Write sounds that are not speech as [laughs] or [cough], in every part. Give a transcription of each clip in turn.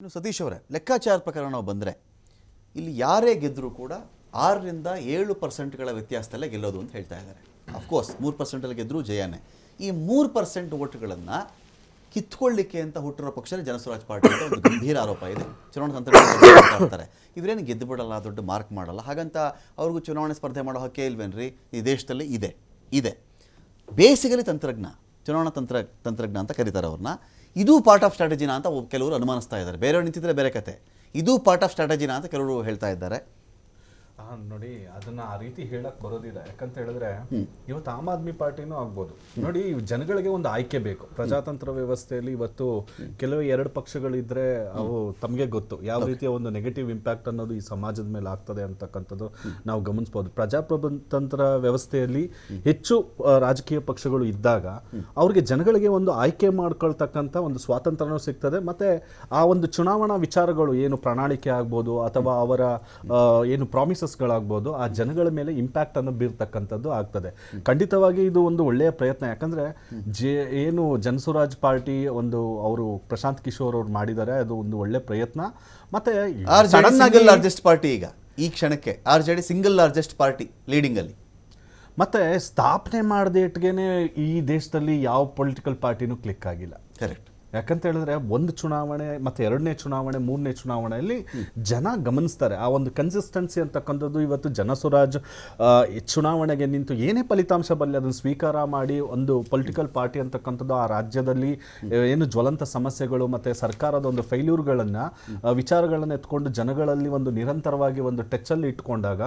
ಇನ್ನು ಸತೀಶ್ ಅವರೇ, ಲೆಕ್ಕಾಚಾರ ಪ್ರಕಾರ ನಾವು ಬಂದರೆ, ಇಲ್ಲಿ ಯಾರೇ ಗೆದ್ದರೂ ಕೂಡ ಆರರಿಂದ ಏಳು ಪರ್ಸೆಂಟ್ಗಳ ವ್ಯತ್ಯಾಸದಲ್ಲೇ ಗೆಲ್ಲೋದು ಅಂತ ಹೇಳ್ತಾ ಇದ್ದಾರೆ. ಅಫ್ಕೋರ್ಸ್ ಮೂರು ಪರ್ಸೆಂಟಲ್ಲಿ ಗೆದ್ದರೂ ಜಯನೇ. ಈ ಮೂರು ಪರ್ಸೆಂಟ್ ಓಟ್ಗಳನ್ನು ಕಿತ್ಕೊಳ್ಳಿಕ್ಕೆ ಅಂತ ಹುಟ್ಟಿರೋ ಪಕ್ಷನೇ ಜನಸ್ವರಾಜ್ ಪಾರ್ಟಿ ಅಂತ ಒಂದು ಗಂಭೀರ ಆರೋಪ ಇದೆ. ಚುನಾವಣಾ ತಂತ್ರ [coughs] ಮಾತಾಡ್ತಾರೆ. ಇವರೇನು ಗೆದ್ದು ಬಿಡಲ್ಲ, ದೊಡ್ಡ ಮಾರ್ಕ್ ಮಾಡಲ್ಲ. ಹಾಗಂತ ಅವ್ರಿಗೂ ಚುನಾವಣೆ ಸ್ಪರ್ಧೆ ಮಾಡೋ ಹಕ್ಕೆ ಇಲ್ವೇನ್ರಿ? ಈ ದೇಶದಲ್ಲಿ ಇದೆ ಇದೆ. ಬೇಸಿಗೆಲಿ ತಂತ್ರಜ್ಞ, ಚುನಾವಣಾ ತಂತ್ರ, ತಂತ್ರಜ್ಞ ಅಂತ ಕರೀತಾರೆ ಅವ್ರನ್ನ. ಇದು ಪಾರ್ಟ್ ಆಫ್ ಸ್ಟ್ರಾಟಜಿನ ಅಂತ ಕೆಲವರು ಅನುಮಾನಿಸ್ತಾ ಇದ್ದಾರೆ. ಬೇರೆಯವ್ರು ನಿಂತಿದ್ರೆ ಬೇರೆ ಕತೆ. ಇದು ಪಾರ್ಟ್ ಆಫ್ ಸ್ಟ್ರಾಟಜಿನ ಅಂತ ಕೆಲವರು ಹೇಳ್ತಾ ಇದ್ದಾರೆ. ನೋಡಿ ಅದನ್ನ ಆ ರೀತಿ ಹೇಳಕ್ ಬರೋದಿಲ್ಲ. ಯಾಕಂತ ಹೇಳಿದ್ರೆ ಇವತ್ತು ಆಮ್ ಆದ್ಮಿ ಪಾರ್ಟಿನೂ ಆಗ್ಬೋದು. ನೋಡಿ ಜನಗಳಿಗೆ ಒಂದು ಆಯ್ಕೆ ಬೇಕು. ಪ್ರಜಾತಂತ್ರ ವ್ಯವಸ್ಥೆಯಲ್ಲಿ ಇವತ್ತು ಕೆಲವು ಎರಡು ಪಕ್ಷಗಳಿದ್ರೆ ಅವು ತಮಗೆ ಗೊತ್ತು. ಯಾವ ರೀತಿಯ ಒಂದು ನೆಗೆಟಿವ್ ಇಂಪ್ಯಾಕ್ಟ್ ಅನ್ನೋದು ಈ ಸಮಾಜದ ಮೇಲೆ ಆಗ್ತದೆ ಅಂತಕ್ಕಂಥದ್ದು ನಾವು ಗಮನಿಸಬಹುದು ಪ್ರಜಾಪ್ರಭುತಂತ್ರ ವ್ಯವಸ್ಥೆಯಲ್ಲಿ ಹೆಚ್ಚು ರಾಜಕೀಯ ಪಕ್ಷಗಳು ಇದ್ದಾಗ ಅವ್ರಿಗೆ ಜನಗಳಿಗೆ ಒಂದು ಆಯ್ಕೆ ಮಾಡ್ಕೊಳ್ತಕ್ಕಂಥ ಒಂದು ಸ್ವಾತಂತ್ರ್ಯನೂ ಸಿಗ್ತದೆ. ಮತ್ತೆ ಆ ಒಂದು ಚುನಾವಣಾ ವಿಚಾರಗಳು ಏನು ಪ್ರಣಾಳಿಕೆ ಆಗ್ಬೋದು ಅಥವಾ ಅವರ ಏನು ಏನು ಪ್ರಾಮಿಸಸ್ಗಳಾಗ್ಬೋದು ಆ ಜನಗಳ ಮೇಲೆ ಇಂಪ್ಯಾಕ್ಟ್ ಅನ್ನು ಬೀರ್ತಕ್ಕಂಥದ್ದು ಆಗ್ತದೆ. ಖಂಡಿತವಾಗಿ ಇದು ಒಂದು ಒಳ್ಳೆಯ ಪ್ರಯತ್ನ. ಯಾಕಂದ್ರೆ ಜೆ ಏನು ಜನಸುರಾಜ್ ಪಾರ್ಟಿ ಒಂದು ಅವರು ಪ್ರಶಾಂತ್ ಕಿಶೋರ್ ಅವ್ರು ಮಾಡಿದ್ದಾರೆ ಅದು ಒಂದು ಒಳ್ಳೆ ಪ್ರಯತ್ನ. ಮತ್ತೆ ಲಾರ್ಜೆಸ್ಟ್ ಪಾರ್ಟಿ ಈಗ ಈ ಕ್ಷಣಕ್ಕೆ. R J D single largest party ಲೀಡಿಂಗಲ್ಲಿ ಮತ್ತೆ ಸ್ಥಾಪನೆ ಮಾಡದೇಟ್ಗೆನೆ ಈ ದೇಶದಲ್ಲಿ ಯಾವ ಪೊಲಿಟಿಕಲ್ ಪಾರ್ಟಿನೂ ಕ್ಲಿಕ್ ಆಗಿಲ್ಲ. ಕರೆಕ್ಟ್ ಯಾಕಂತ ಹೇಳಿದ್ರೆ ಒಂದು ಚುನಾವಣೆ ಮತ್ತೆ ಎರಡನೇ ಚುನಾವಣೆ ಮೂರನೇ ಚುನಾವಣೆಯಲ್ಲಿ ಜನ ಗಮನಿಸ್ತಾರೆ. ಆ ಒಂದು ಕನ್ಸಿಸ್ಟೆನ್ಸಿ ಅಂತಕ್ಕಂಥದ್ದು ಇವತ್ತು ಜನಸುರಾಜ್ ಆ, ಚುನಾವಣೆಗೆ ನಿಂತು ಏನೇ ಫಲಿತಾಂಶ ಬರಲಿ ಅದನ್ನು ಸ್ವೀಕಾರ ಮಾಡಿ ಒಂದು ಪೊಲಿಟಿಕಲ್ ಪಾರ್ಟಿ ಅಂತಕ್ಕಂಥದ್ದು ಆ ರಾಜ್ಯದಲ್ಲಿ ಏನು ಜ್ವಲಂತ ಸಮಸ್ಯೆಗಳು ಮತ್ತೆ ಸರ್ಕಾರದ ಒಂದು ಫೈಲ್ಯೂರ್ಗಳನ್ನು ವಿಚಾರಗಳನ್ನು ಎತ್ಕೊಂಡು ಜನಗಳಲ್ಲಿ ಒಂದು ನಿರಂತರವಾಗಿ ಒಂದು ಟೆಚ್ಚಲ್ಲಿ ಇಟ್ಕೊಂಡಾಗ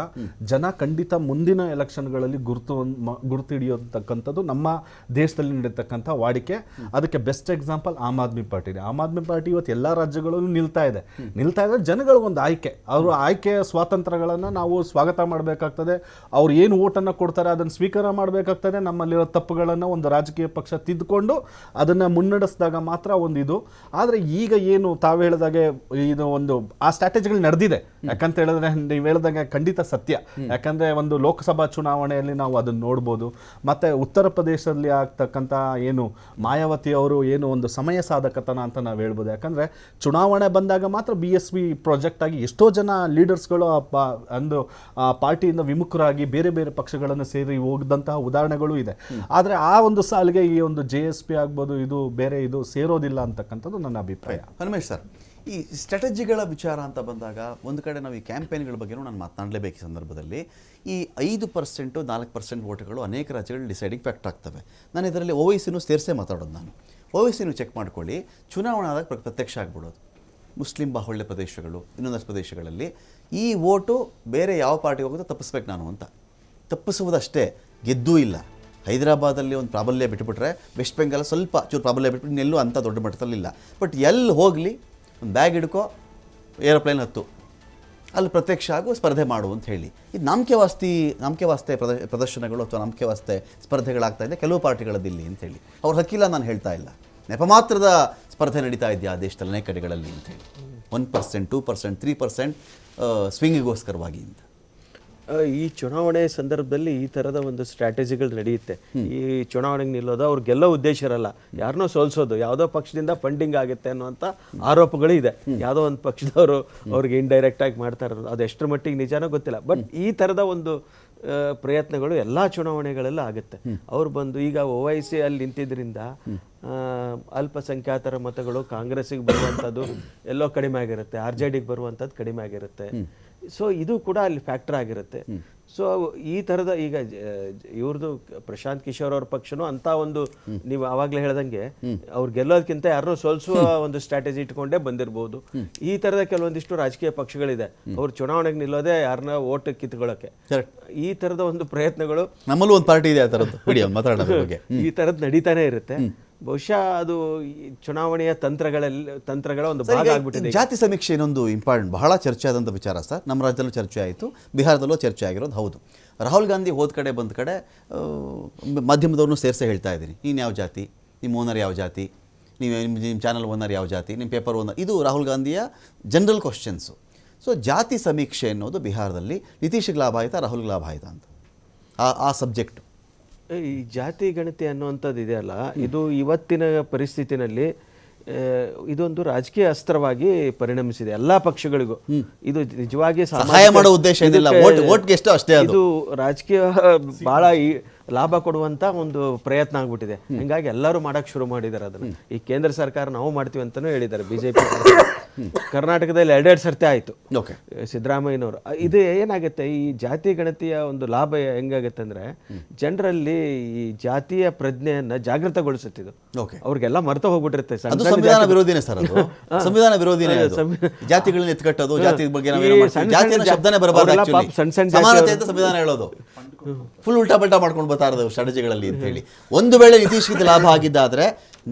ಜನ ಖಂಡಿತ ಮುಂದಿನ ಎಲೆಕ್ಷನ್ಗಳಲ್ಲಿ ಗುರುತು ಗುರುತು ಹಿಡಿಯೋತಕ್ಕಂಥದ್ದು ನಮ್ಮ ದೇಶದಲ್ಲಿ ನಡೀತಕ್ಕಂಥ ವಾಡಿಕೆ. ಅದಕ್ಕೆ best example Aam Aadmi party Aam Aadmi party ಇವತ್ತು ಎಲ್ಲ ರಾಜ್ಯಗಳಲ್ಲೂ ನಿಲ್ತಾ ಇದೆ. ನಿಲ್ತಾ ಇದೆ ಜನಗಳ ಒಂದು ಆಯ್ಕೆ. ಅವರು ಆಯ್ಕೆಯ ಸ್ವಾತಂತ್ರ್ಯಗಳನ್ನು ನಾವು ಸ್ವಾಗತ ಮಾಡಬೇಕಾಗ್ತದೆ. ಅವ್ರು ಏನು ಓಟನ್ನು ಕೊಡ್ತಾರೆ ಅದನ್ನು ಸ್ವೀಕಾರ ಮಾಡಬೇಕಾಗ್ತದೆ. ನಮ್ಮಲ್ಲಿರೋ ತಪ್ಪುಗಳನ್ನು ಒಂದು ರಾಜಕೀಯ ಪಕ್ಷ ತಿದ್ದುಕೊಂಡು ಅದನ್ನು ಮುನ್ನಡೆಸಿದಾಗ ಮಾತ್ರ ಒಂದು ಇದು. ಆದರೆ ಈಗ ಏನು ತಾವು ಹೇಳಿದಾಗೆ ಇದು ಒಂದು ಆ ಸ್ಟ್ರಾಟಜಿಗಳು ನಡೆದಿದೆ. ಯಾಕಂತ ಹೇಳಿದ್ರೆ ನೀವು ಹೇಳ್ದಂಗೆ ಖಂಡಿತ ಸತ್ಯ. ಯಾಕಂದ್ರೆ ಒಂದು ಲೋಕಸಭಾ ಚುನಾವಣೆಯಲ್ಲಿ ನಾವು ಅದನ್ನ ನೋಡ್ಬೋದು. ಮತ್ತೆ ಉತ್ತರ ಪ್ರದೇಶದಲ್ಲಿ ಆಗ್ತಕ್ಕಂಥ ಏನು ಮಾಯಾವತಿ ಅವರು ಏನು ಒಂದು ಸಮಯ ಸಾಧಕತನ ಅಂತ ನಾವು ಹೇಳ್ಬೋದು. ಯಾಕಂದ್ರೆ ಚುನಾವಣೆ ಬಂದಾಗ ಮಾತ್ರ ಬಿ ಎಸ್ ಪಿ ಪ್ರಾಜೆಕ್ಟ್ ಆಗಿ ಎಷ್ಟೋ ಜನ ಲೀಡರ್ಸ್ಗಳು ಒಂದು ಪಾರ್ಟಿಯಿಂದ ವಿಮುಖರಾಗಿ ಬೇರೆ ಬೇರೆ ಪಕ್ಷಗಳನ್ನು ಸೇರಿ ಹೋಗದಂತಹ ಉದಾಹರಣೆಗಳು ಇದೆ. ಆದರೆ ಆ ಒಂದು ಸಾಲಿಗೆ ಈ ಒಂದು ಜೆ ಎಸ್ ಪಿ ಆಗ್ಬೋದು ಇದು ಬೇರೆ ಇದು ಸೇರೋದಿಲ್ಲ ಅಂತಕ್ಕಂಥದ್ದು ನನ್ನ ಅಭಿಪ್ರಾಯ. ಹನುಮೇಶ್ ಸರ್ ಈ ಸ್ಟ್ರಾಟಜಿಗಳ ವಿಚಾರ ಅಂತ ಬಂದಾಗ ಒಂದು ಕಡೆ ನಾವು ಈ ಕ್ಯಾಂಪೇನ್ಗಳ ಬಗ್ಗೆನೂ ನಾನು ಮಾತನಾಡಲೇಬೇಕು ಈ ಸಂದರ್ಭದಲ್ಲಿ. ಈ ಐದು ಪರ್ಸೆಂಟು ನಾಲ್ಕು ಪರ್ಸೆಂಟ್ ಓಟ್ಗಳು ಅನೇಕ ರಾಜ್ಯಗಳು ಡಿಸೈಡಿಂಗ್ ಫ್ಯಾಕ್ಟ್ ಆಗ್ತವೆ. ನಾನು ಇದರಲ್ಲಿ ಓ ಸಿನೂ ಸೇರಿಸೇ ಮಾತಾಡೋದು ನಾನು. ಓ ವೈಸಿನೂ ಚೆಕ್ ಮಾಡ್ಕೊಳ್ಳಿ. ಚುನಾವಣೆ ಆದಾಗ ಪ್ರ- ಪ್ರತ್ಯಕ್ಷ ಆಗ್ಬಿಡೋದು. ಮುಸ್ಲಿಂ ಬಾಹುಳ್ಯ ಪ್ರದೇಶಗಳು, ಇನ್ನೊಂದಷ್ಟು ಪ್ರದೇಶಗಳಲ್ಲಿ ಈ ಓಟು ಬೇರೆ ಯಾವ ಪಾರ್ಟಿಗೆ ಹೋಗುತ್ತೋ ತಪ್ಪಿಸ್ಬೇಕು ನಾನು ಅಂತ. ತಪ್ಪಿಸುವುದಷ್ಟೇ, ಗೆದ್ದೂ ಇಲ್ಲ. ಹೈದರಾಬಾದಲ್ಲಿ ಒಂದು ಪ್ರಾಬಲ್ಯ ಬಿಟ್ಟುಬಿಟ್ರೆ ವೆಸ್ಟ್ ಬೆಂಗಾಲ್ ಸ್ವಲ್ಪ ಚೂರು ಪ್ರಾಬಲ್ಯ ಬಿಟ್ಬಿಟ್ಟು ಇನ್ನೆಲ್ಲೂ ಅಂಥ ದೊಡ್ಡ ಮಟ್ಟದಲ್ಲಿ ಇಲ್ಲ ಬಟ್ ಎಲ್ಲಿ ಹೋಗಲಿ ಒಂದು ಬ್ಯಾಗ್ ಹಿಡ್ಕೋ, ಏರೋಪ್ಲೇನ್ ಹತ್ತು. ಅಲ್ಲಿ ಪ್ರತ್ಯಕ್ಷ ಆಗು ಸ್ಪರ್ಧೆ ಮಾಡು ಅಂತ ಹೇಳಿ. ಇದು ನಂಬಿಕೆ ವಾಸ್ತಿ ನಂಬಿಕೆ ವಾಸ್ತೆ ಪ್ರದ, ಪ್ರದರ್ಶನಗಳು ಅಥವಾ ನಂಬಿಕೆ ವಾಸ್ತೆ ಸ್ಪರ್ಧೆಗಳಾಗ್ತಾ ಇದೆ ಕೆಲವು ಪಾರ್ಟಿಗಳದ್ದಿಲ್ಲಿ ಅಂತ ಹೇಳಿ. ಅವ್ರ ಹಕ್ಕಿಲ್ಲ ನಾನು ಹೇಳ್ತಾ ಇಲ್ಲ. ನೆಪ ಮಾತ್ರದ ಸ್ಪರ್ಧೆ ನಡೀತಾ ಇದೆಯಾ ಆ ದೇಶದಲ್ಲಿ ಅನೇಕ ಕಡೆಗಳಲ್ಲಿ ಅಂತ ಹೇಳಿ. One percent, two percent, three percent ಸ್ವಿಂಗಿಗೋಸ್ಕರವಾಗಿ ಅಂತ. ಈ ಚುನಾವಣೆ ಸಂದರ್ಭದಲ್ಲಿ ಈ ತರದ ಒಂದು ಸ್ಟ್ರಾಟಜಿಗಳು ನಡೆಯುತ್ತೆ. ಈ ಚುನಾವಣೆಗೆ ನಿಲ್ಲೋದು ಅವ್ರು ಗೆಲ್ಲೋ ಉದ್ದೇಶ ಇರಲ್ಲ. ಯಾರನ್ನೋ ಸೋಲ್ಸೋದು. ಯಾವುದೋ ಪಕ್ಷದಿಂದ ಫಂಡಿಂಗ್ ಆಗುತ್ತೆ ಅನ್ನುವಂಥ ಆರೋಪಗಳು ಇದೆ. ಯಾವುದೋ ಒಂದು ಪಕ್ಷದವರು ಅವ್ರಿಗೆ ಇಂಡೈರೆಕ್ಟ್ ಆಗಿ ಮಾಡ್ತಾ ಇರೋದು. ಅದು ಎಷ್ಟರ ಮಟ್ಟಿಗೆ ನಿಜಾನೋ ಗೊತ್ತಿಲ್ಲ. ಬಟ್ ಈ ತರದ ಒಂದು ಪ್ರಯತ್ನಗಳು ಎಲ್ಲಾ ಚುನಾವಣೆಗಳೆಲ್ಲ ಆಗುತ್ತೆ. ಅವ್ರು ಬಂದು ಈಗ ಒ ಐ ಸಿ ಅಲ್ಲಿ ನಿಂತಿದ್ರಿಂದ ಅಲ್ಪಸಂಖ್ಯಾತರ ಮತಗಳು ಕಾಂಗ್ರೆಸ್ಸಿಗೆ ಬರುವಂಥದ್ದು ಎಲ್ಲೋ ಕಡಿಮೆ ಆಗಿರುತ್ತೆ. ಆರ್ ಜೆ ಡಿಗೆ ಬರುವಂಥದ್ದು ಕಡಿಮೆ ಆಗಿರುತ್ತೆ. ಸೊ ಇದು ಕೂಡ ಅಲ್ಲಿ ಫ್ಯಾಕ್ಟರ್ ಆಗಿರುತ್ತೆ. ಸೊ ಈ ಥರದ ಈಗ ಇವ್ರದ್ದು ಪ್ರಶಾಂತ್ ಕಿಶೋರ್ ಅವ್ರ ಪಕ್ಷನೂ ಅಂತ ಒಂದು ನೀವು ಆವಾಗಲೇ ಹೇಳ್ದಂಗೆ ಅವ್ರು ಗೆಲ್ಲೋದಕ್ಕಿಂತ ಯಾರನ್ನೋ ಸೋಲ್ಸುವ ಒಂದು ಸ್ಟ್ರಾಟಜಿ ಇಟ್ಕೊಂಡೇ ಬಂದಿರಬಹುದು ಈ ಥರದ ಕೆಲವೊಂದಿಷ್ಟು ರಾಜಕೀಯ ಪಕ್ಷಗಳಿದೆ. ಅವ್ರು ಚುನಾವಣೆಗೆ ನಿಲ್ಲೋದೇ ಯಾರನ್ನ ಓಟ್ ಕಿತ್ಕೊಳ್ಳೋಕೆ. ಈ ಥರದ ಒಂದು ಪ್ರಯತ್ನಗಳು ನಮ್ಮಲ್ಲೂ ಒಂದು ಪಾರ್ಟಿ ಇದೆ ಆ ಥರದ್ದು [laughs] ಈ ಥರದ್ದು ನಡೀತಾನೆ ಇರುತ್ತೆ. ಬಹುಶಃ ಅದು ಚುನಾವಣೆಯ ತಂತ್ರಗಳಲ್ಲಿ ತಂತ್ರಗಳ ಒಂದು ಭಾಗ ಆಗಿಬಿಟ್ಟಿದೆ ಜಾತಿ ಸಮೀಕ್ಷೆ ಇನ್ನೊಂದು ಇಂಪಾರ್ಟೆಂಟ್ ಬಹಳ ಚರ್ಚೆ ಆದಂಥ ವಿಚಾರ ಸರ್. ನಮ್ಮ ರಾಜ್ಯದಲ್ಲೂ ಚರ್ಚೆ ಆಯಿತು ಬಿಹಾರದಲ್ಲೂ ಚರ್ಚೆ ಆಗಿರೋದು ಹೌದು. ರಾಹುಲ್ ಗಾಂಧಿ ಹೋದ ಕಡೆ ಬಂದ ಕಡೆ ಮಾಧ್ಯಮದವ್ರನ್ನೂ ಸೇರಿಸೇ ಹೇಳ್ತಾ ಇದ್ದೀನಿ. ನೀನು ಯಾವ ಜಾತಿ? ನಿಮ್ಮ ಓನರ್ ಯಾವ ಜಾತಿ? ನೀವು ನಿಮ್ಮ ನಿಮ್ಮ ಚಾನಲ್ ಓನರ್ ಯಾವ ಜಾತಿ? ನಿಮ್ಮ ಪೇಪರ್ ಓನರ್ ಇದು ರಾಹುಲ್ ಗಾಂಧಿಯ ಜನರಲ್ ಕ್ವಶನ್ಸು ಸೊ ಜಾತಿ ಸಮೀಕ್ಷೆ ಅನ್ನೋದು ಬಿಹಾರದಲ್ಲಿ ನಿತೀಶ್ಗೆ ಲಾಭ ಆಯಿತಾ ರಾಹುಲ್ಗೆ ಲಾಭ ಆಯಿತಾ ಅಂತ? ಆ ಆ ಸಬ್ಜೆಕ್ಟು ಈ ಜಾತಿ ಗಣತಿ ಅನ್ನುವಂಥದ್ದು ಇದೆಯಲ್ಲ ಇದು ಇವತ್ತಿನ ಪರಿಸ್ಥಿತಿನಲ್ಲಿ ಇದೊಂದು ರಾಜಕೀಯ ಅಸ್ತ್ರವಾಗಿ ಪರಿಣಮಿಸಿದೆ ಎಲ್ಲಾ ಪಕ್ಷಗಳಿಗೂ. ಇದು ನಿಜವಾಗಿ ಸಹಾಯ ಮಾಡೋ ಉದ್ದೇಶ ಎಷ್ಟೋ ಅಷ್ಟೇ ಅದು. ಇದು ರಾಜಕೀಯ ಬಹಳ ಲಾಭ ಕೊಡುವಂತ ಒಂದು ಪ್ರಯತ್ನ ಆಗ್ಬಿಟ್ಟಿದೆ. ಹಿಂಗಾಗಿ ಎಲ್ಲರೂ ಮಾಡಕ್ ಶುರು ಮಾಡಿದ್ದಾರೆ ಅದನ್ನ. ಈ ಕೇಂದ್ರ ಸರ್ಕಾರ ನಾವು ಮಾಡ್ತೀವಿ ಅಂತಾನೂ ಹೇಳಿದ್ದಾರೆ. ಬಿಜೆಪಿ [coughs] ಕರ್ನಾಟಕದಲ್ಲಿ ಎರಡೆರಡು ಸರ್ತಿ ಆಯ್ತು. ಓಕೆ. ಸಿದ್ದರಾಮಯ್ಯನವರು. ಇದು ಏನಾಗುತ್ತೆ ಈ ಜಾತಿ ಗಣತಿಯ ಒಂದು ಲಾಭ ಹೆಂಗಾಗುತ್ತೆ ಅಂದರೆ ಜನರಲ್ಲಿ ಈ ಜಾತಿಯ ಪ್ರಜ್ಞೆಯನ್ನು ಜಾಗೃತಗೊಳಿಸುತ್ತಿದ್ದು. ಓಕೆ. ಅವ್ರಿಗೆಲ್ಲ ಮರ್ತ ಹೋಗ್ಬಿಟ್ಟಿರುತ್ತೆ. ಸಂವಿಧಾನ ವಿರೋಧಿನೇ ಸರ್ ಅದು. [laughs] ಸಂವಿಧಾನ ವಿರೋಧಿನೇ ಜಾತಿಗಳನ್ನ ಎತ್ಕಟ್ಟೋದು ಜಾತಿ ಬಗ್ಗೆ ಶಬ್ದನೇ ಬರಬಾರ್ದು ಸಣ್ಣ ಸಣ್ಣ ಸಮಾನತೆ ಅಂತ ಸಂವಿಧಾನ ಹೇಳೋದು. ಫುಲ್ ಉಲ್ಟಾ ಪಲ್ಟಾ ಮಾಡ್ಕೊಂಡು ಬರ್ತಾ ಇರೋದು ಸ್ಟ್ರಾಟಜಿಗಳಲ್ಲಿ ಅಂತ ಹೇಳಿ. ಒಂದು ವೇಳೆ ನಿತೀಶ್ಗೆ ಲಾಭ ಆಗಿದ್ದಾದ್ರೆ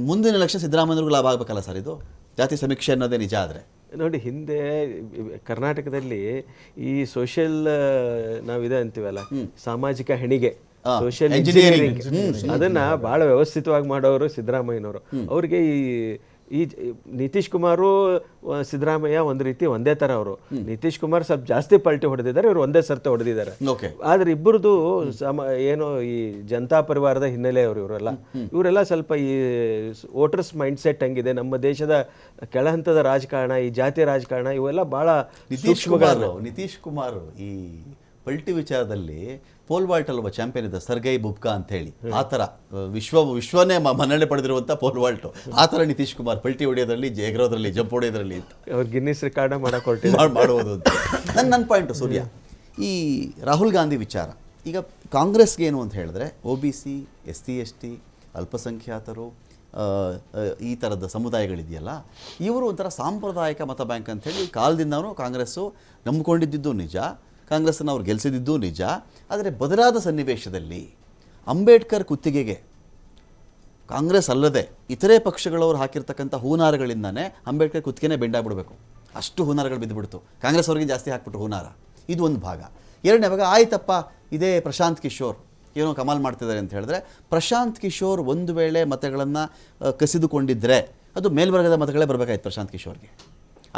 ಮುಂದಿನ ಲಕ್ಷ ಸಿದ್ದರಾಮಯ್ಯವ್ರಿಗೂ ಲಾಭ ಆಗಬೇಕಲ್ಲ ಸರ್ ಇದು? ಜಾತಿ ಸಮೀಕ್ಷೆ ಅನ್ನೋದೇ ನಿಜ ಆದರೆ. ನೋಡಿ ಹಿಂದೆ ಕರ್ನಾಟಕದಲ್ಲಿ ಈ ಸೋಷಿಯಲ್ ನಾವಿದೆ ಅಂತೀವಲ್ಲ ಸಾಮಾಜಿಕ ಹೆಣಿಗೆ ಸೋಷಿಯಲ್ ಇಂಜಿನಿಯರಿಂಗ್ ಅದನ್ನ ಬಹಳ ವ್ಯವಸ್ಥಿತವಾಗಿ ಮಾಡೋರು ಸಿದ್ದರಾಮಯ್ಯನವರು. ಅವ್ರಿಗೆ ಈ ಈ ನಿತೀಶ್ ಕುಮಾರು ಸಿದ್ದರಾಮಯ್ಯ ಒಂದು ರೀತಿ ಒಂದೇ ತರ ಅವರು. ನಿತೀಶ್ ಕುಮಾರ್ ಸ್ವಲ್ಪ ಜಾಸ್ತಿ ಪಲ್ಟಿ ಹೊಡೆದಿದ್ದಾರೆ ಇವರು ಒಂದೇ ಸರ್ತಿ ಹೊಡೆದಿದ್ದಾರೆ. ಓಕೆ. ಆದ್ರೆ ಇಬ್ಬರದು ಸಮ ಏನು ಈ ಜನತಾ ಪರಿವಾರದ ಹಿನ್ನೆಲೆಯವರು ಇವರೆಲ್ಲ. ಇವರೆಲ್ಲ ಸ್ವಲ್ಪ ಈ ವೋಟರ್ಸ್ ಮೈಂಡ್ ಸೆಟ್ ಹಂಗಿದೆ ನಮ್ಮ ದೇಶದ ಕೆಳಹಂತದ ರಾಜಕಾರಣ ಈ ಜಾತಿ ರಾಜಕಾರಣ ಇವೆಲ್ಲ ಭಾಳ ನಿತೀಶ್ ಕುಮಾರ್ ನಿತೀಶ್ ಕುಮಾರ್ ಈ ಪಲ್ಟಿ ವಿಚಾರದಲ್ಲಿ ಪೋಲ್ ವಾಲ್ಟ್ ಅಲ್ವ ಚಾಂಪಿಯನ್ ಇದ್ದ ಸರ್ಗೈ ಬುಬ್ಕಾ ಅಂತ ಹೇಳಿ ಆ ಥರ ವಿಶ್ವ ವಿಶ್ವನೇ ಮನ್ನಣೆ ಪಡೆದಿರುವಂಥ ಪೋಲ್ ವಾಲ್ಟ್. ಆ ಥರ ನಿತೀಶ್ ಕುಮಾರ್ ಪಲ್ಟಿ ಹೊಡೆಯೋದ್ರಲ್ಲಿ ಜೇಗ್ರೋದ್ರಲ್ಲಿ ಜಂಪ್ ಹೊಡೆಯೋದ್ರಲ್ಲಿ ಅಂತ. ಅವ್ರು ಗಿನ್ನಿಸ್ ರೆಕಾರ್ಡ್ ಮಾಡಿ ಮಾಡುವುದು ಅಂತ. ನನ್ನ ನನ್ನ ಪಾಯಿಂಟು ಸೂರ್ಯ. ಈ ರಾಹುಲ್ ಗಾಂಧಿ ವಿಚಾರ ಈಗ ಕಾಂಗ್ರೆಸ್ಗೆ ಏನು ಅಂತ ಹೇಳಿದ್ರೆ O B C S C S T ಅಲ್ಪಸಂಖ್ಯಾತರು ಈ ಥರದ ಸಮುದಾಯಗಳಿದೆಯಲ್ಲ ಇವರು ಒಂಥರ ಸಾಂಪ್ರದಾಯಿಕ ಮತ ಬ್ಯಾಂಕ್ ಅಂತೇಳಿ ಕಾಲದಿಂದನೂ ಕಾಂಗ್ರೆಸ್ಸು ನಂಬಿಕೊಂಡಿದ್ದು ನಿಜ. ಕಾಂಗ್ರೆಸ್ಸನ್ನು ಅವ್ರು ಗೆಲ್ಲಿಸಿದ್ದು ನಿಜ, ಆದರೆ ಬದಲಾದ ಸನ್ನಿವೇಶದಲ್ಲಿ ಅಂಬೇಡ್ಕರ್ ಕುತ್ತಿಗೆಗೆ ಕಾಂಗ್ರೆಸ್ ಅಲ್ಲದೆ ಇತರೆ ಪಕ್ಷಗಳವರು ಹಾಕಿರ್ತಕ್ಕಂಥ ಹೂನಾರಗಳಿಂದನೇ ಅಂಬೇಡ್ಕರ್ ಕುತ್ತಿಗೆನೇ ಬೆಂಡಾಗ್ಬಿಡ್ಬೇಕು. ಅಷ್ಟು ಹೂನಾರಗಳು ಬಿದ್ದುಬಿಡ್ತು. ಕಾಂಗ್ರೆಸ್ ಅವ್ರಿಗೆ ಜಾಸ್ತಿ ಹಾಕ್ಬಿಟ್ಟು ಹೂನಾರ. ಇದು ಒಂದು ಭಾಗ. ಎರಡನೇ ಭಾಗ, ಆಯ್ತಪ್ಪ, ಇದೇ ಪ್ರಶಾಂತ್ ಕಿಶೋರ್. ಏನೋ ಕಮಾಲ್ ಮಾಡ್ತಿದ್ದಾರೆ ಅಂತ ಹೇಳಿದ್ರೆ, ಪ್ರಶಾಂತ್ ಕಿಶೋರ್ ಒಂದು ವೇಳೆ ಮತಗಳನ್ನು ಕಸಿದುಕೊಂಡಿದ್ದರೆ ಅದು ಮೇಲ್ವರ್ಗದ ಮತಗಳೇ ಬರಬೇಕಾಗಿತ್ತು ಪ್ರಶಾಂತ್ ಕಿಶೋರ್ಗೆ.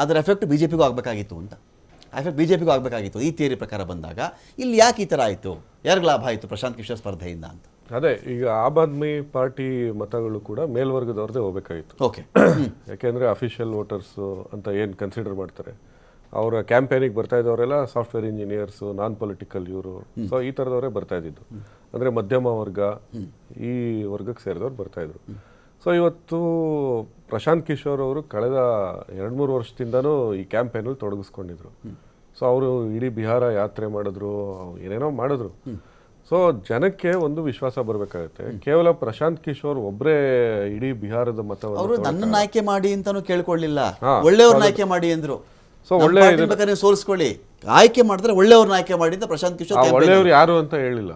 ಅದರ ಎಫೆಕ್ಟ್ ಬಿ ಜೆ ಪಿಗೂ ಆಗಬೇಕಾಗಿತ್ತು ಅಂತ. ಎಫೆಕ್ಟ್ ಬಿ ಜೆ ಪಿಗೂ ಆಗಬೇಕಾಗಿತ್ತು. ಈ ಥಿಯರಿ ಪ್ರಕಾರ ಬಂದಾಗ ಇಲ್ಲಿ ಯಾಕೆ ಈ ಥರ ಆಯಿತು? ಯಾರಿಗೆ ಲಾಭ ಆಯಿತು? ಪ್ರಶಾಂತ್ ಕಿಶೋರ್ ಸ್ಪರ್ಧೆಯಿಂದ ಅಂತ. ಅದೇ ಈಗ ಆಮ್ ಆದ್ಮಿ ಪಾರ್ಟಿ ಮತಗಳು ಕೂಡ ಮೇಲ್ವರ್ಗದವ್ರದ್ದೇ ಹೋಗಬೇಕಾಗಿತ್ತು. ಓಕೆ ಯಾಕೆಂದರೆ ಅಫಿಷಿಯಲ್ ವೋಟರ್ಸು ಅಂತ ಏನು ಕನ್ಸಿಡರ್ ಮಾಡ್ತಾರೆ? ಅವರ ಕ್ಯಾಂಪೇನಿಗೆ ಬರ್ತಾ ಇದ್ದವರೆಲ್ಲ ಸಾಫ್ಟ್ವೇರ್ ಇಂಜಿನಿಯರ್ಸ್ ನಾನ್ ಪೊಲಿಟಿಕಲ್ ಇವರು ಸೊ ಈ ಥರದವರೇ ಬರ್ತಾ ಇದ್ದಿದ್ದು. ಅಂದರೆ ಮಧ್ಯಮ ವರ್ಗ ಈ ವರ್ಗಕ್ಕೆ ಸೇರಿದವ್ರು ಬರ್ತಾಯಿದ್ರು ಸೊ ಇವತ್ತು ಪ್ರಶಾಂತ್ ಕಿಶೋರ್ ಅವರು ಕಳೆದ ಎರಡು ಮೂರು ವರ್ಷದಿಂದನೂ ಈ ಕ್ಯಾಂಪೇನಲ್ಲಿ ತೊಡಗಿಸ್ಕೊಂಡಿದ್ರು. ಸೊ ಅವರು ಇಡೀ ಬಿಹಾರ ಯಾತ್ರೆ ಮಾಡಿದ್ರು ಏನೇನೋ ಮಾಡಿದ್ರು. ಸೊ ಜನಕ್ಕೆ ಒಂದು ವಿಶ್ವಾಸ ಬರಬೇಕಾಗುತ್ತೆ. ಕೇವಲ ಪ್ರಶಾಂತ್ ಕಿಶೋರ್ ಒಬ್ಬರೇ ಇಡೀ ಬಿಹಾರದ ಮತ ಅವರು ನನ್ನ ಆಯ್ಕೆ ಮಾಡಿ ಅಂತಾನು ಕೇಳ್ಕೊಳ್ಳಿಲ್ಲ. ಒಳ್ಳೆಯವ್ರನ್ನ ಆಯ್ಕೆ ಮಾಡಿ ಅಂದ್ರು. ಸೊ ಒಳ್ಳೆ ಸೋರಿಸ್ಕೊಳ್ಳಿ ಸೋಲಿಸ್ಕೊಳ್ಳಿ. ಆಯ್ಕೆ ಮಾಡಿದ್ರೆ ಒಳ್ಳೆಯವ್ರನ್ನ ಆಯ್ಕೆ ಮಾಡಿ ಅಂತ ಪ್ರಶಾಂತ್ ಕಿಶೋರ್ ಒಳ್ಳೆಯವ್ರು ಯಾರು ಅಂತ ಹೇಳಿಲ್ಲ.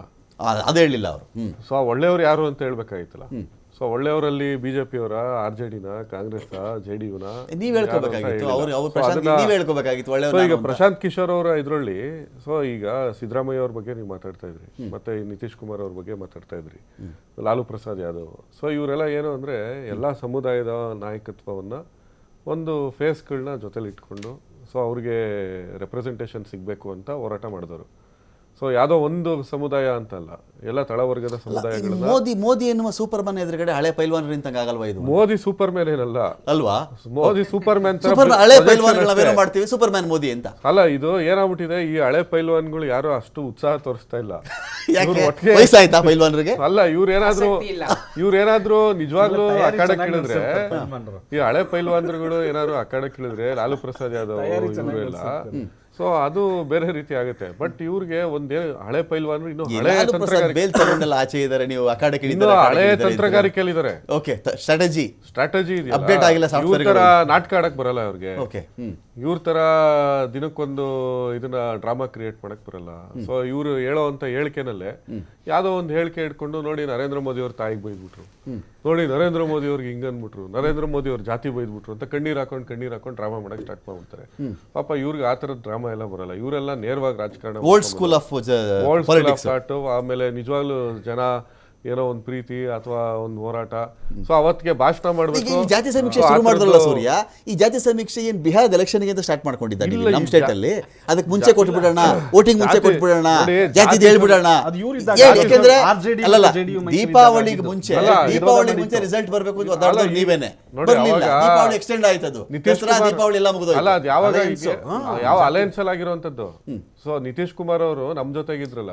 ಅದು ಹೇಳಿಲ್ಲ ಅವರು. ಸೊ ಆ ಒಳ್ಳೆಯವ್ರು ಯಾರು ಅಂತ ಹೇಳ್ಬೇಕಾಗಿತ್ತಲ್ಲ ಸೊ ಒಳ್ಳೆಯವರಲ್ಲಿ ಬಿಜೆಪಿಯವರ ಆರ್ ಜೆ ಡಿನ ಕಾಂಗ್ರೆಸ್ ಜೆ ಡಿ ಯುನ ನೀವು ಹೇಳ್ಕೋಬೇಕಾಗಿತ್ತು ಅವ್ರು ಅವ್ರು ಪ್ರಶಾಂತ್ ನೀವ್ ಹೇಳ್ಕೋಬೇಕಾಗಿತ್ತು ಸೊ ಈಗ ಪ್ರಶಾಂತ್ ಕಿಶೋರ್ ಅವರ ಇದರಲ್ಲಿ ಸೊ ಈಗ ಸಿದ್ದರಾಮಯ್ಯ ಅವ್ರ ಬಗ್ಗೆ ನೀವು ಮಾತಾಡ್ತಾ ಇದ್ರಿ. ಮತ್ತೆ ನಿತೀಶ್ ಕುಮಾರ್ ಅವ್ರ ಬಗ್ಗೆ ಮಾತಾಡ್ತಾ ಇದ್ರಿ. ಲಾಲು ಪ್ರಸಾದ್ ಯಾದವ್. ಸೊ ಇವರೆಲ್ಲ ಏನು ಅಂದ್ರೆ ಎಲ್ಲಾ ಸಮುದಾಯದ ನಾಯಕತ್ವವನ್ನ ಒಂದು ಫೇಸ್ಗಳನ್ನ ಜೊತೆಲಿ ಇಟ್ಕೊಂಡು ಸೊ ಅವ್ರಿಗೆ ರೆಪ್ರೆಸೆಂಟೇಷನ್ ಸಿಗಬೇಕು ಅಂತ ಹೋರಾಟ ಮಾಡಿದವರು. ಸೊ ಯಾವುದೋ ಒಂದು ಸಮುದಾಯ ಅಂತಲ್ಲ. ಎಲ್ಲ ತಳವರ್ಗದ ಸಮುದಾಯಗಳನ್ನ ಮೋದಿ ಮೋದಿ ಎನ್ನುವ ಸೂಪರ್ ಮ್ಯಾನ್ ಎದುರುಗಡೆ ಹಳೆ ಪೈಲ್ವಾನ್ ನಿಂತಂಗ ಆಗಲ್ವಾ ಇದು? ಮೋದಿ ಸೂಪರ್ ಮ್ಯಾನ್ ಏನಲ್ಲ. ಅಲ್ವಾ? ಮೋದಿ ಸೂಪರ್ ಮ್ಯಾನ್ ಸೂಪರ್ ಹಳೆ ಪೈಲ್ವಾನ್ ಮಾಡ್ತೀವಿ ಸೂಪರ್ ಮ್ಯಾನ್ ಮೋದಿ ಅಂತ. ಅಲ್ಲ ಇದು ಏನಾಗ್ಬಿಟ್ಟಿದೆ ಈ ಹಳೆ ಪೈಲ್ವಾನ್ಗಳು ಯಾರು ಅಷ್ಟು ಉತ್ಸಾಹ ತೋರಿಸ್ತಾ ಇಲ್ಲ. [laughs] ಯಾಕೆ? ಇವ್ರ ಏನಾದ್ರು ವಯಸ್ಸಾಯ್ತಾ ಪೈಲ್ವಾನ್ರಿಗೆ? ಅಲ್ಲ ಇವ್ರೇನಾದ್ರೂ ಇವ್ರೇನಾದ್ರೂ ನಿಜವಾಗ್ಲೂ ಅಖಾಡಕ್ಕೆ ಇಳಿದ್ರೆ ಈ ಹಳೆ ಪೈಲ್ವಾನ್ರುಗಳು ಏನಾದ್ರು ಅಖಾಡ ಕೇಳಿದ್ರೆ ಲಾಲು ಪ್ರಸಾದ್ ಯಾದವ್ ಇವರೆಲ್ಲ ಸೊ ಅದು ಬೇರೆ ರೀತಿ ಆಗುತ್ತೆ. ಬಟ್ ಇವ್ರಿಗೆ ಒಂದೇ ಹಳೆ ಪೈಲ್ವಾನ್ ಇನ್ನು ಹಳೆ ಬೇಲ್ ತಗೊಂಡೆಲ್ಲ ಆಚೆ ಇದ್ದಾರೆ? ನೀವು ಇನ್ನು ಹಳೆ ತಂತ್ರಗಾರಿಕೆಯಲ್ಲಿದ್ದಾರೆ ಓಕೆ ಸ್ಟ್ರಾಟಜಿ ಸ್ಟ್ರಾಟಜಿ ಅಪ್ಡೇಟ್ ಆಗಿಲ್ಲ ಇವ್ರ ತರ ನಾಟಕ ಆಡಕ್ ಬರಲ್ಲ ಅವ್ರಿಗೆ ಓಕೆ ಇವ್ರ ತರ ದಿನಕ್ಕೊಂದು ಇದನ್ನ ಡ್ರಾಮಾ ಕ್ರಿಯೇಟ್ ಮಾಡಕ್ ಬರಲ್ಲ. ಸೊ ಇವ್ರು ಹೇಳೋ ಅಂತ ಹೇಳಿಕೆನಲ್ಲೇ ಯಾವ್ದೋ ಒಂದು ಹೇಳಿಕೆ ಇಟ್ಕೊಂಡು ನೋಡಿ ನರೇಂದ್ರ ಮೋದಿ ಅವ್ರ ತಾಯಿಗೆ ಬೈದ್ಬಿಟ್ರು. ನೋಡಿ ನರೇಂದ್ರ ಮೋದಿ ಅವ್ರಿಗೆ ಹಿಂಗೆ ಅಂದ್ಬಿಟ್ರು ನರೇಂದ್ರ ಮೋದಿ ಅವ್ರ ಜಾತಿ ಬೈದ್ಬಿಟ್ರು ಅಂತ ಕಣ್ಣೀರ್ ಹಾಕೊಂಡು ಕಣ್ಣೀರ್ ಹಾಕೊಂಡು ಡ್ರಾಮಾ ಮಾಡಕ್ ಸ್ಟಾರ್ಟ್ ಮಾಡ್ಬಿಡ್ತಾರೆ. ಪಾಪ ಇವ್ರಿಗೆ ಆ ತರದ ಡ್ರಾಮಾ ಎಲ್ಲ ಬರಲ್ಲ. ಇವರೆಲ್ಲ ನೇರವಾಗಿ ರಾಜಕಾರಣ ಓಲ್ಡ್ ಸ್ಕೂಲ್ ಆಫ್ ಆಮೇಲೆ ನಿಜವಾಗ್ಲೂ ಜನ ಏನೋ ಒಂದು ಪ್ರೀತಿ ಅಥವಾ ಒಂದು ಹೋರಾಟ. ಸೊ ಅವತ್ತಿಗೆ ಭಾಷಣ ಮಾಡಬೇಕು. ಈ ಜಾತಿ ಸಮೀಕ್ಷೆ ಶುರು ಮಾಡಿದ್ರಲ್ಲ ಸೂರ್ಯ? ಈ ಜಾತಿ ಸಮೀಕ್ಷೆ ಏನು ಬಿಹಾರದ ಎಲೆಕ್ಷನ್ಗೆ ಅಂತ ಸ್ಟಾರ್ಟ್ ಮಾಡ್ಕೊಂಡಿದ್ದಾರೆ ಇಲ್ಲ, ನಮ್ಮ ಸ್ಟೇಟ್ ಅಲ್ಲಿ? ಅದಕ್ಕೆ ಮುಂಚೆ ಕೊಟ್ಬಿಡೋಣ ವೋಟಿಂಗ್ ಮುಂಚೆ ಕೊಟ್ಬಿಡೋಣ ಜಾತಿ ಹೇಳ್ಬಿಡೋಣ. ಯಾಕೆಂದ್ರೆ ಅಲ್ಲಲ್ಲ ದೀಪಾವಳಿಗೆ ಮುಂಚೆ ದೀಪಾವಳಿಗೆ ಮುಂಚೆ ರಿಸಲ್ಟ್ ಬರಬೇಕು ಅಂತ ನೀವೇನೆ. ಬರ್ಲಿಲ್ಲ ದೀಪಾವಳಿ ಎಕ್ಸ್ಟೆಂಡ್ ಆಯ್ತು ಅದು ದಸರಾ ದೀಪಾವಳಿ ಎಲ್ಲ ಮುಗಿದೋಯ್ತು. ಅಲ್ಲ ಅದು ಯಾವಾಗ ಯಾವ ಅಲಯನ್ಸ್ ಅಲ್ಲಿ ಆಗಿರುವಂತದ್ದು ಸೊ ನಿತೀಶ್ ಕುಮಾರ್ ಅವರು ನಮ್ ಜೊತೆಗಿದ್ರಲ್ಲ